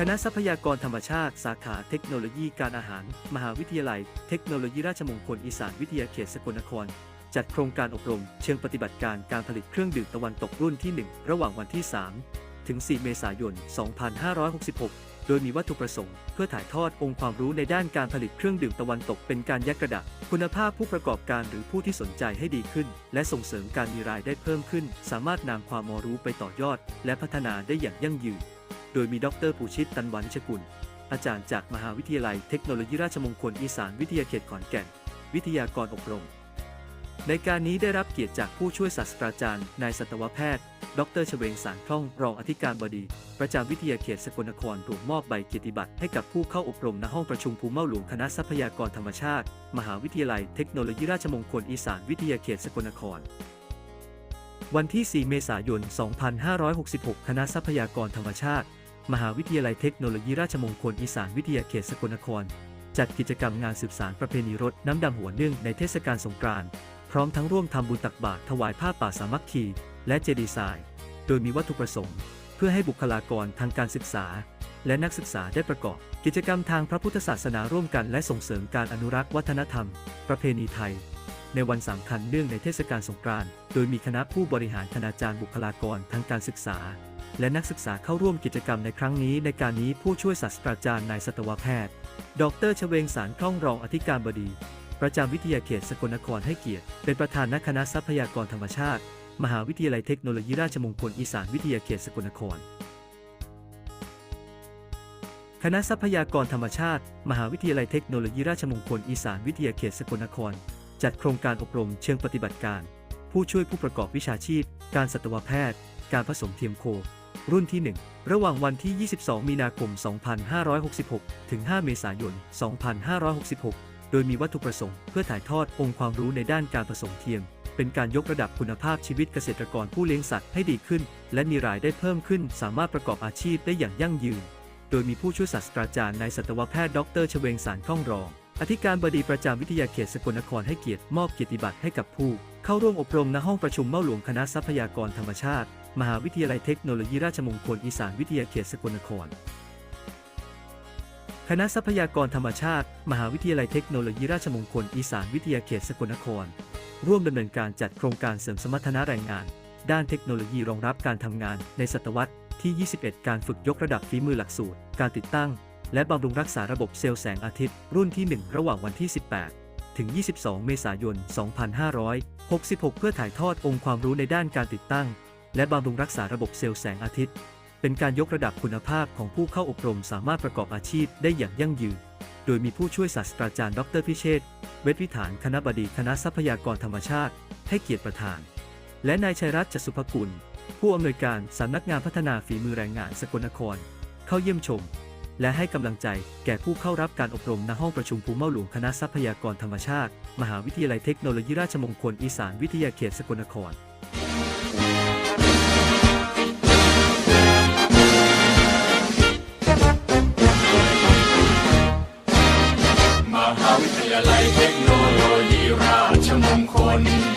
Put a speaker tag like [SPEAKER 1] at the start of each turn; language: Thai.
[SPEAKER 1] คณะทรัพยากรธรรมชาติ สาขาเทคโนโลยีการอาหาร มหาวิทยาลัย เทคโนโลยีราชมงคลอีสานวิทยาเขตสกลนคร จัดโครงการอบรม เชิงปฏิบัติการการผลิตเครื่องดื่มตะวันตกรุ่นที่ 1 ระหว่างวันที่ 3 ถึง 4 เมษายน 2566 โดยมีวัตถุประสงค์ เพื่อถ่ายทอดองค์ความรู้ในด้านการผลิตเครื่องดื่มตะวันตกเป็นการยักระดับคุณภาพผู้ประกอบการหรือผู้ที่สนใจให้ดีขึ้น และส่งเสริมการมีรายได้เพิ่มขึ้น สามารถนำความรู้ไปต่อยอด และพัฒนาได้อย่างยั่งยืน โดยมีดรปูชิตตันวันชกุล อาจารย์จากมหาวิทยาลัยเทคโนโลยีราชมงคลอีสานวิทยาเขตขอนแก่น วิทยากรอบรม ในการนี้ได้รับเกียรติจากผู้ช่วยศาสตราจารย์นายสัตวแพทย์ ดรเฉวงสารคล่องรองอธิการบดี ประจำวิทยาเขตสกลนครรวมมอบใบเกียรติบัตรให้กับผู้เข้าอบรมณห้องประชุมภูมิเมาหลวงคณะทรัพยากรธรรมชาติ มหาวิทยาลัยเทคโนโลยีราชมงคลอีสานวิทยาเขตสกลนครวันที่ 4 เมษายน 2566 คณะทรัพยากรธรรมชาติ มหาวิทยาลัยเทคโนโลยีราชมงคลอีสานวิทยาเขตสกลนคร จัดกิจกรรมงานสืบสารประเพณีรถน้ำดำหัวเนื่องในเทศกาลสงกรานต์พร้อมทั้งร่วมทำบุญตักบาตรถวายผ้าป่าสามัคคีและเจดีย์ทราย โดยมีวัตถุประสงค์ เพื่อให้บุคลากรทางการศึกษา และนักศึกษาได้ประกอบ กิจกรรมทางพระพุทธศาสนาร่วมกันและส่งเสริมการอนุรักษ์วัฒนธรรม ประเพณีไทย ในวันสำคัญเนื่องในเทศกาลสงกรานต์โดยมีคณะผู้บริหารคณาจารย์บุคลากรทางการศึกษา และนักศึกษาเข้าร่วมกิจกรรมในครั้งนี้ในการนี้ผู้ช่วยศาสตราจารย์นายสัตวแพทย์ ดรชเวงสารคล่องรองอธิการบดี ประจำวิทยาเขตสกลนครให้เกียรติ เป็นประธานนักคณะทรัพยากรธรรมชาติ มหาวิทยาลัยเทคโนโลยีราชมงคลอีสานวิทยาเขตสกลนคร คณะทรัพยากรธรรมชาติ มหาวิทยาลัยเทคโนโลยีราชมงคลอีสานวิทยาเขตสกลนคร จัดโครงการอบรมเชิงปฏิบัติการ ผู้ช่วยผู้ประกอบวิชาชีพ การสัตวแพทย์ การผสมเทียมโค รุ่นที่ 1 ระหว่างวันที่ 22 มีนาคม 2566 ถึง 5 เมษายน 2566 โดยมีวัตถุประสงค์เพื่อถ่ายทอดองค์ความรู้ในด้านการผสมเทียม เป็นการยกระดับคุณภาพชีวิตเกษตรกรผู้เลี้ยงสัตว์ให้ดีขึ้น และมีรายได้เพิ่มขึ้น สามารถประกอบอาชีพได้อย่างยั่งยืน โดยมีผู้ช่วยศาสตราจารย์นายสัตวแพทย์ดรเฉวงสารคล่องรอง อธิการบดีประจำวิทยาเขตสกลนครให้เกียรติมอบเกียรติบัตรให้กับผู้ เข้าร่วมอบรมณห้องประชุมเม้าหลวงคณะทรัพยากรธรรมชาติ มหาวิทยาลัยเทคโนโลยีราชมงคลอีสานวิทยาเขตสกลนคร คณะทรัพยากรธรรมชาติ มหาวิทยาลัยเทคโนโลยีราชมงคลอีสานวิทยาเขตสกลนคร ร่วมดำเนินการจัดโครงการเสริมสมรรถนะแรงงาน ด้านเทคโนโลยีรองรับการทำงานในศตวรรษที่ 21 การฝึกยกระดับฝีมือหลักสูตร การติดตั้ง และบำรุงรักษาระบบเซลล์แสงอาทิตย์ รุ่นที่ 1 ระหว่างวันที่ 18 ถึง 22 เมษายน 2566 เพื่อถ่ายทอดองค์ความรู้ในด้านการติดตั้ง และบำรุงรักษาระบบเซลล์แสงอาทิตย์ เป็นการยกระดับคุณภาพของผู้เข้าอบรมสามารถประกอบอาชีพได้อย่างยั่งยืน โดยมีผู้ช่วยศาสตราจารย์ ดรพิเชษเวชวิถานคณะบดีคณะทรัพยากรธรรมชาติ ให้เกียรติประธาน และนายชัยรัตน์จสุภกุล ผู้อำนวยการสำนักงานพัฒนาฝีมือแรงงานสกลนคร เข้าเยี่ยมชม และให้กำลังใจแก่ผู้เข้ารับการอบรมณห้องประชุมภูมิเม่าหลวงคณะทรัพยากรธรรมชาติ มหาวิทยาลัยเทคโนโลยีราชมงคลอีสานวิทยาเขตสกลนคร one.